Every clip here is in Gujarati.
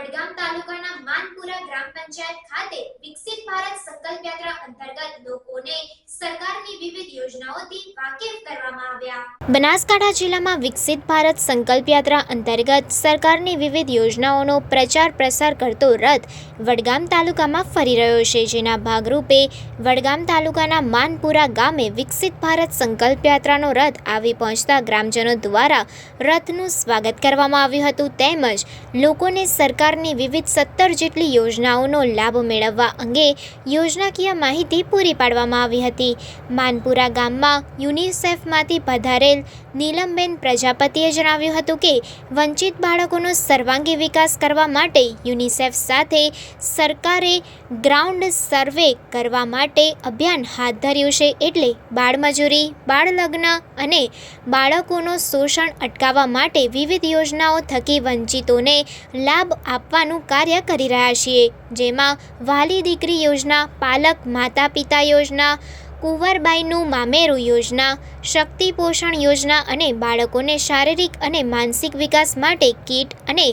વડગામ તાલુકાના માનપુરા ગ્રામ પંચાયત ખાતે વિકસિત ભારત સંકલ્પ યાત્રા અંતર્ગત લોકોને સરકારની વિવિધ યોજનાઓથી વાકેફ કરવામાં આવ્યા. બનાસકાંઠા જિલ્લામાં વિકસિત ભારત સંકલ્પ યાત્રા અંતર્ગત સરકારની વિવિધ યોજનાઓનો પ્રચાર પ્રસાર કરતો રથ વડગામ તાલુકામાં ફરી રહ્યો છે, જેના ભાગરૂપે વડગામ તાલુકાના માનપુરા ગામે વિકસિત ભારત સંકલ્પ યાત્રાનો રથ આવી પહોંચતા ગ્રામજનો દ્વારા રથનું સ્વાગત કરવામાં આવ્યું હતું. તેમજ લોકોને સરકારની વિવિધ સત્તર જેટલી યોજનાઓનો લાભ મેળવવા અંગે યોજનાકીય માહિતી પૂરી પાડવામાં આવી હતી. માનપુરા ગામમાં યુનિસેફમાંથી પધારેલ નીલમબેન પ્રજાપતિએ જણાવ્યું હતું કે, વંચિત બાળકોનો સર્વાંગી વિકાસ કરવા માટે યુનિસેફ સાથે સરકારે ગ્રાઉન્ડ સર્વે કરવા માટે અભિયાન હાથ ધર્યું છે એટલે બાળમજૂરી, બાળલગ્ન અને બાળકોનો શોષણ અટકાવવા માટે વિવિધ યોજનાઓ થકી વંચિતોને લાભ આપવાનું કાર્ય કરી રહ્યા છીએ. જેમાં વાલી દીકરી યોજના, પાલક માતા પિતા યોજના, કુંવરબાઈનું મામેરું યોજના, શક્તિ પોષણ યોજના અને બાળકોને શારીરિક અને માનસિક વિકાસ માટે કીટ અને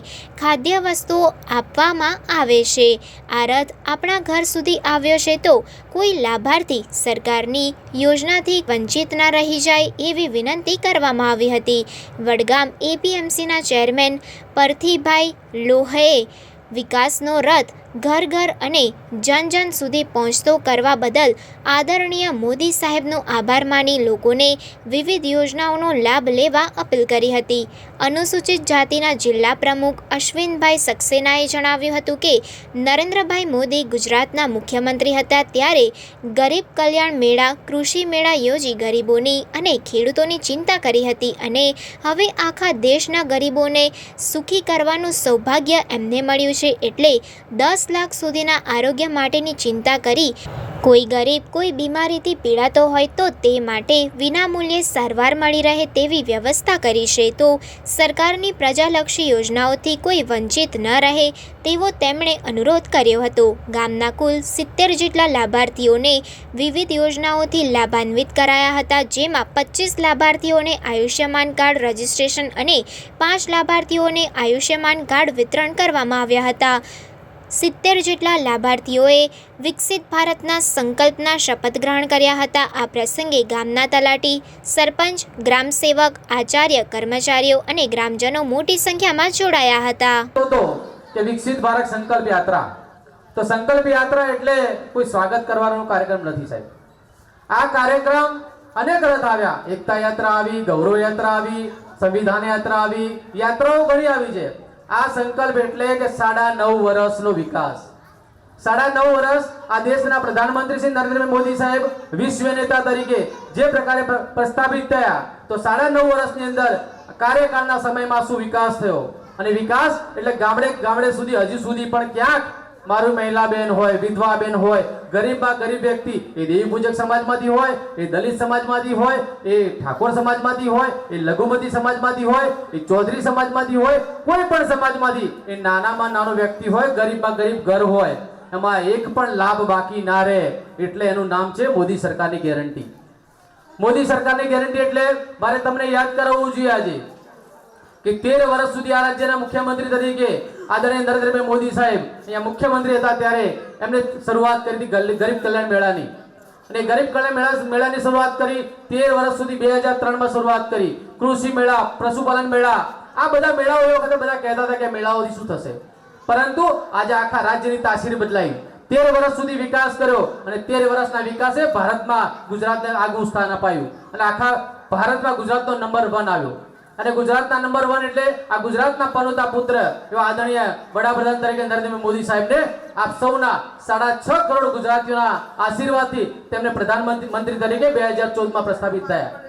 ખાદ્ય વસ્તુઓ આપવામાં આવે છે. આ રથ આપણા ઘર સુધી આવ્યો છે તો કોઈ લાભાર્થી સરકારની યોજનાથી વંચિત ના રહી જાય એવી વિનંતી કરવામાં આવી હતી. વડગામ એપીએમસીના ચેરમેન પરથીભાઈ લોહએ વિકાસનો રથ ઘર ઘર અને જન જન સુધી પહોંચતો કરવા બદલ આદરણીય મોદી સાહેબનો આભાર માની લોકોને વિવિધ યોજનાઓનો લાભ લેવા અપીલ કરી હતી. અનુસૂચિત જાતિના જિલ્લા પ્રમુખ અશ્વિનભાઈ સક્સેનાએ જણાવ્યું હતું કે, નરેન્દ્રભાઈ મોદી ગુજરાતના મુખ્યમંત્રી હતા ત્યારે ગરીબ કલ્યાણ મેળા, કૃષિ મેળા યોજી ગરીબોની અને ખેડૂતોની ચિંતા કરી હતી અને હવે આખા દેશના ગરીબોને સુખી કરવાનું સૌભાગ્ય એમને મળ્યું છે એટલે દસ લાખ સુધીના આરોગ્ય માટેની ચિંતા કરી. કોઈ ગરીબ, કોઈ બીમારીથી પીડાતો હોય તો તે માટે વિનામૂલ્યે સારવાર મળી રહે તેવી વ્યવસ્થા કરી છે. તો સરકારની પ્રજાલક્ષી યોજનાઓથી કોઈ વંચિત ન રહે તેવો તેમણે અનુરોધ કર્યો હતો. ગામના કુલ સિત્તેર જેટલા લાભાર્થીઓને વિવિધ યોજનાઓથી લાભાન્વિત કરાયા હતા, જેમાં પચીસ લાભાર્થીઓને આયુષ્યમાન કાર્ડ રજિસ્ટ્રેશન અને પાંચ લાભાર્થીઓને આયુષ્યમાન કાર્ડ વિતરણ કરવામાં આવ્યા હતા. સિત્તેર જેટલા લાભાર્થીઓએ વિકસિત ભારતના સંકલ્પના શપથ ગ્રહણ કર્યા હતા. આ પ્રસંગે ગામના તલાટી, સરપંચ, ગ્રામસેવક, આચાર્ય, કર્મચારીઓ અને ગ્રામજનો મોટી સંખ્યામાં જોડાયા હતા. કે વિકસિત ભારત સંકલ્પ યાત્રા. તો સંકલ્પ યાત્રા એટલે કોઈ સ્વાગત કરવાનો કાર્યક્રમ નથી સાહેબ. આ કાર્યક્રમ અનેક રથ આવ્યા. એકતા યાત્રા આવી, ગૌરવ યાત્રા આવી, સંવિધાન યાત્રા આવી, યાત્રાઓ ઘણી આવી છે. આ સંકલ્પ એટલે કે સાડા નવ વર્ષનો વિકાસ. સાડા નવ વર્ષ આ દેશના પ્રધાનમંત્રી શ્રી નરેન્દ્ર મોદી સાહેબ વિશ્વ નેતા તરીકે જે પ્રકારે પ્ર- પ્રસ્થાપિત થયા, તો સાડા નવ વર્ષની અંદર કાર્યકાળના સમયમાં શું વિકાસ થયો? અને વિકાસ એટલે ગામડે ગામડે સુધી, હજી સુધી પણ ક્યાંક મારું મહિલા બેન હોય વિધવા બેન હોય, ગરીબમાં ગરીબ વ્યક્તિ, એ દેવી પૂજક સમાજમાંથી હોય, એ દલિત સમાજમાંથી હોય, એ ઠાકોર સમાજમાંથી હોય, એ લઘુમતી સમાજમાંથી હોય, એ ચૌધરી સમાજમાંથી હોય, કોઈ પણ સમાજમાંથી, એ નાનામાં નાનો વ્યક્તિ હોય, ગરીબમાં ગરીબ ઘર હોય, એમાં એક પણ લાભ બાકી ના રહે, એટલે એનું નામ છે મોદી સરકારની ગેરંટી. મોદી સરકારની ગેરંટી એટલે મારે તમને યાદ કરાવવું જોઈએ આજે, કે તેર વર્ષ સુધી આ રાજ્યના મુખ્યમંત્રી તરીકે આદરણીય નરેન્દ્રભાઈ મોદી સાહેબ, અહીંયા મુખ્યમંત્રી હતા ત્યારે એમણે શરૂઆત કરી હતી ગરીબ કલ્યાણ મેળાની. અને ગરીબ કલ્યાણ મેળા, મેળાની શરૂઆત કરી, તેર વર્ષ સુધી બે હજાર ત્રણમાં શરૂઆત કરી. કૃષિ મેળા, પશુપાલન મેળા, આ બધા મેળાઓ એ વખતે બધા કહેતા હતા કે મેળાઓથી શું થશે? પરંતુ આજે આખા રાજ્યની તાસીર બદલાઈ. તેર વર્ષ સુધી વિકાસ કર્યો અને તેર વર્ષના વિકાસે ભારતમાં ગુજરાતને આગવું સ્થાન અપાયું. અને આખા ભારતમાં ગુજરાતનો નંબર વન આવ્યો. અને ગુજરાતના નંબર વન એટલે આ ગુજરાતના પનોતા પુત્ર એવા આદરણીય વડાપ્રધાન તરીકે નરેન્દ્ર મોદી સાહેબને આપ સૌના સાડા છ કરોડ ગુજરાતીઓના આશીર્વાદથી તેમને પ્રધાનમંત્રી મંત્રી તરીકે બે હજાર ચૌદમાં પ્રસ્થાપિત થયા.